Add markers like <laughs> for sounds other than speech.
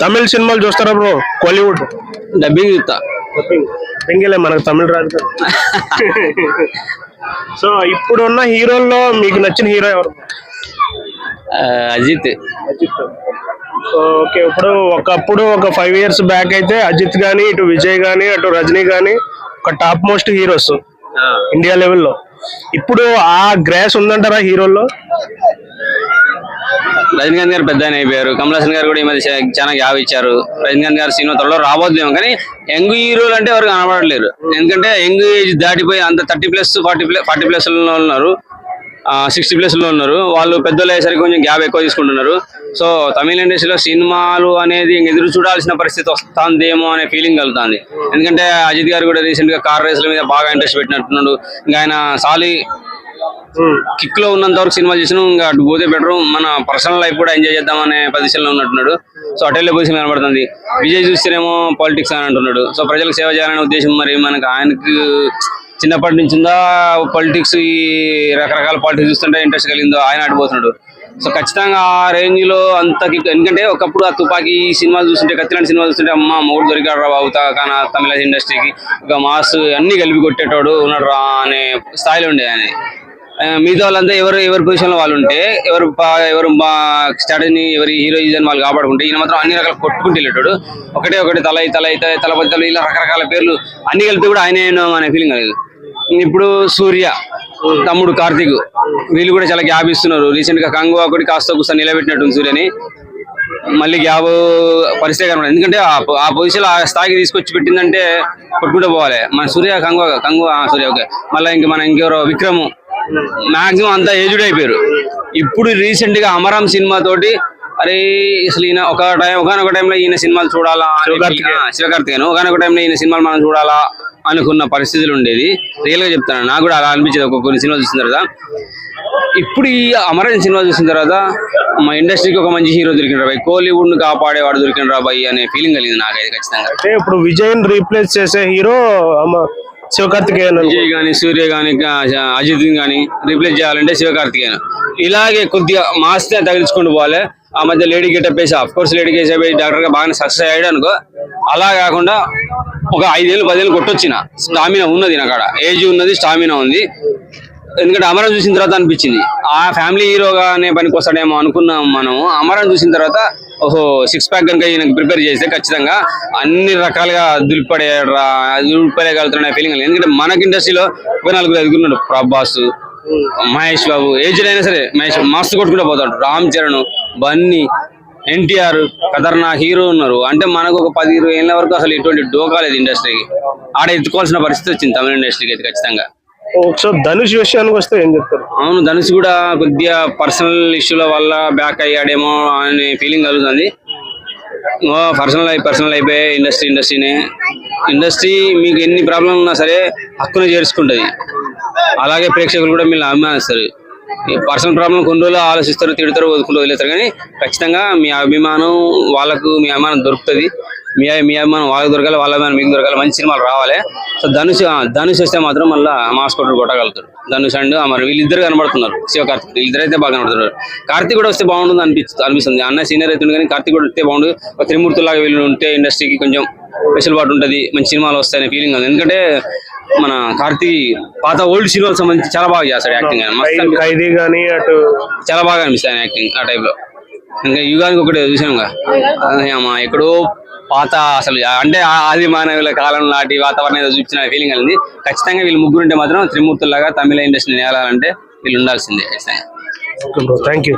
తమిళ సినిమాలు చూస్తారా bro? Kollywood. Dubbing చూస్తా. పెంగిలే మనకు తమిళ రాదు. <laughs> సో ఇప్పుడున్న హీరోల్లో మీకు నచ్చిన హీరో ఎవరు? అజిత్. సో ఓకే ఇప్పుడు ఒకప్పుడు ఒక ఫైవ్ ఇయర్స్ బ్యాక్ అయితే అజిత్ గానీ ఇటు విజయ్ గానీ అటు రజనీ గానీ ఒక టాప్ మోస్ట్ హీరోస్ ఇండియా లెవెల్లో. ఇప్పుడు ఆ గ్రాస్ ఉందంటారా హీరోల్లో? రజనీకాంత్ గారు పెద్ద అయిపోయారు. కమలాసన్ గారు కూడా ఈ మధ్య చాలా గ్యాప్ ఇచ్చారు. రజనీకాంత్ గారు సినిమా త్వరలో రాబోద్దేమో కానీ యంగ్ హీరోలు అంటే ఎవరు కనబడలేరు ఎందుకంటే యంగ్ ఏజ్ దాటిపోయి అంత thirty plus forty plus forty ప్లస్లో ఉన్నారు సిక్స్టీ ప్లస్లో ఉన్నారు. వాళ్ళు పెద్దలు అయ్యేసరికి కొంచెం గ్యాప్ ఎక్కువ తీసుకుంటున్నారు. సో తమిళ ఇండస్ట్రీలో సినిమాలు అనేది ఎదురు చూడాల్సిన పరిస్థితి వస్తుందేమో అనే ఫీలింగ్ కలుగుతుంది. ఎందుకంటే అజిత్ గారు కూడా రీసెంట్గా కార్ రేసుల మీద బాగా ఇంట్రెస్ట్ పెట్టినట్టున్నాడు. ఇంకా ఆయన సాలి కిక్లో ఉన్నంత వరకు సినిమాలు చేసిన. ఇంకా అటు పోతే బెటర్ మన పర్సనల్ లైఫ్ కూడా ఎంజాయ్ చేద్దాం అనే పొజిషన్లో ఉన్నట్టున్నాడు. సో అటెల్లో పొజిషన్ కనబడుతుంది. విజయ్ చూస్తేనేమో పాలిటిక్స్ అని అంటున్నాడు. సో ప్రజలకు సేవ చేయాలనే ఉద్దేశం మరి మనకు ఆయనకు చిన్నప్పటి నుంచి ఉందా? పాలిటిక్స్ ఈ రకరకాల పాలిటిక్స్ చూస్తుంటే ఇంట్రెస్ట్ కలిగిందో? ఆయన ఆడిపోతున్నాడు సో ఖచ్చితంగా ఆ రేంజ్లో అంత ఎందుకంటే ఒకప్పుడు ఆ తుపాకీ సినిమాలు చూస్తుంటే కత్తిలాంటి సినిమాలు చూస్తుంటే అమ్మ మూడు దొరికాడు రా బాబు కానీ తమిళ ఇండస్ట్రీకి ఒక మాస్ అన్ని కలిపి కొట్టేటోడు ఉన్నాడు రా అనే స్థాయిలో ఉండేది ఆయన. మిగతా వాళ్ళంతా ఎవరు ఎవరి పొజిషన్లో వాళ్ళు ఉంటే ఎవరు బా- ఎవరు మా స్ట్రాటజీని ఎవరి హీరోయిజన్ వాళ్ళు కాపాడుకుంటే ఈయన మాత్రం అన్ని రకాల కొట్టుకుంటూ వెళ్ళేటాడు. ఒకటే ఒకటి తల తల తలపతి తల ఇలా రకరకాల పేర్లు అన్ని కలిపి కూడా ఆయన అనే ఫీలింగ్ లేదు ఇప్పుడు సూర్య తమ్ముడు కార్తీక్ వీళ్ళు కూడా చాలా గ్యాప్ ఇస్తున్నారు. రీసెంట్గా కంగు ఒకటి కాస్త కూస్తా నిలబెట్టినట్టు సూర్యని. మళ్ళీ గ్యాప్ పరిస్థితి కనబడదు ఎందుకంటే ఆ పొజిషన్ ఆ స్థాయికి తీసుకొచ్చి పెట్టిందంటే కొట్టుకుంటూ పోవాలి. మన సూర్య కంగువా కంగు ఆ, సూర్య ఓకే. మళ్ళీ ఇంక మన ఇంకెవరో విక్రము మాక్సిమం అంతా ఏజ్డ్ అయిపోయారు. ఇప్పుడు రీసెంట్గా అమరం సినిమా తోటి అరే అసలు ఈయన ఒక టైం ఒకనొక టైంలో ఈయన సినిమాలు చూడాలా శివకార్తికేయన్. ఒకనొక టైంలో ఈయన సినిమాలు మనం చూడాలా అనుకున్న పరిస్థితులు ఉండేది. రియల్గా చెప్తాను నాకు కూడా అలా అనిపించేది. ఒక కొన్ని సినిమాలు చూసిన తర్వాత ఇప్పుడు ఈ అమరన్ సినిమా చూసిన తర్వాత మా ఇండస్ట్రీకి ఒక మంచి హీరో దొరికిన రాబాయ్ కోలీవుడ్ను కాపాడేవాడు దొరికిన రాబాయ్ అనే ఫీలింగ్ కలిగింది నాకైతే ఖచ్చితంగా. అంటే ఇప్పుడు విజయ్ రీప్లేస్ చేసే హీరో శివకార్తికేయన్ విజయ్ గాని సూర్య గాని అజిత్ గాని రీప్లేస్ చేయాలంటే శివకార్తికేయన్. ఇలాగే కొద్దిగా మాస్తే తగిలించుకుంటూ పోవాలి. ఆ మధ్య లేడీ గెటప్ వేసి అఫ్ కోర్స్ లేడీ గెటప్ వేసి డాక్టర్గా బాగా సక్సెస్ అయ్యాడు అనుకో. అలా కాకుండా ఒక ఐదేళ్ళు పదేళ్ళు కొట్టొచ్చిన. స్టామినా ఉన్నది నా ఏజ్ ఉన్నది స్టామినా ఉంది. ఎందుకంటే అమరం చూసిన తర్వాత అనిపించింది. ఆ ఫ్యామిలీ హీరోగానే పనికి వస్తాడేమో అనుకున్నాం మనం. అమరం చూసిన తర్వాత ఓహో సిక్స్ ప్యాక్ కనుక ఈయనకు ప్రిపేర్ చేస్తే ఖచ్చితంగా అన్ని రకాలుగా దులిపడే దులిపడగలుగుతున్న ఫీలింగ్ ఎందుకంటే మనకి ఇండస్ట్రీలో ఒక నలుగురు ఎదుగున్నాడు ప్రభాస్ మహేష్ బాబు ఏజ్డ్ అయినా సరే మహేష్ మస్తు కొట్టుకుంటూ పోతాడు. Ram Charan Bunny N T R ఖతర్నా hero ఉన్నారు. అంటే మనకు ఒక పది ఇరవై ఏళ్ళ వరకు అసలు ఎటువంటి డోకా లేదు ఇండస్ట్రీకి ఆడ ఎత్తుకోవాల్సిన పరిస్థితి వచ్చింది తమిళ ఇండస్ట్రీకి అయితే ఖచ్చితంగా. సో ధనుష్ విషయానికి వస్తే ఏం చెప్తారు? అవును ధనుష్ కూడా కొద్దిగా పర్సనల్ ఇష్యూల వల్ల బ్యాక్ అయ్యాడేమో అనే ఫీలింగ్ కలుగుతుంది. పర్సనల్ అయి పర్సనల్ అయిపోయి ఇండస్ట్రీ ఇండస్ట్రీనే ఇండస్ట్రీ మీకు ఎన్ని ప్రాబ్లం ఉన్నా సరే హక్కును చేర్చుకుంటుంది. అలాగే ప్రేక్షకులు కూడా మీరు అభిమానిస్తారు. పర్సనల్ ప్రాబ్లం కొన్ని రోజులు ఆలోచిస్తారు తిడతారు వదులుకుంటూ వదిలేస్తారు. కానీ ఖచ్చితంగా మీ అభిమానం వాళ్ళకు మీ అభిమానం దొరుకుతుంది. మీ మీ అభిమానం వాళ్ళకి దొరకాలి వాళ్ళ అభిమానం మీకు దొరకాలి మంచి సినిమాలు రావాలి. సో ధనుష్ ధనుష్ వస్తే మాత్రం మళ్ళీ మాస్ కొట్టుడు కొట్టగలుగుతారు ధనుష్ అండ్ మరి వీళ్ళిద్దరు కనబడుతున్నారు. శివకార్తిక్ వీళ్ళిద్దరు అయితే బాగా కనబడుతున్నారు. కార్తీక్ కూడా వస్తే బాగుంటుంది అనిపిస్తుంది అనిపిస్తుంది. అన్న సీనియర్ అవుతుంది కానీ కార్తీక్ కూడా వస్తే బాగుండు. ఒక త్రిమూర్తులాగా వీళ్ళు ఉంటే ఇండస్ట్రీకి కొంచెం వెసులుబాటు ఉంటుంది మంచి సినిమాలు వస్తాయనే ఫీలింగ్ ఉంది. ఎందుకంటే మన కార్తీక్ పాత ఓల్డ్ సినిమాలకు సంబంధించి చాలా బాగా చేస్తాడు యాక్టింగ్. ఖైదీ గానీ అటు చాలా బాగా అనిపిస్తుంది ఆయన యాక్టింగ్ ఆ టైప్లో. ఇంకా యుగానికి ఒకటి చూసాం అమ్మా ఎక్కడో పాత అసలు అంటే ఆ ఆది మానవుల కాలం నాటి వాతావరణం ఏదో చూపించిన ఫీలింగ్ అనేది ఖచ్చితంగా వీళ్ళు ముగ్గురు ఉంటే మాత్రం త్రిమూర్తుల్లాగా తమిళ ఇండస్ట్రీ నేలాలంటే వీళ్ళు ఉండాల్సిందే ఖచ్చితంగా. Thank you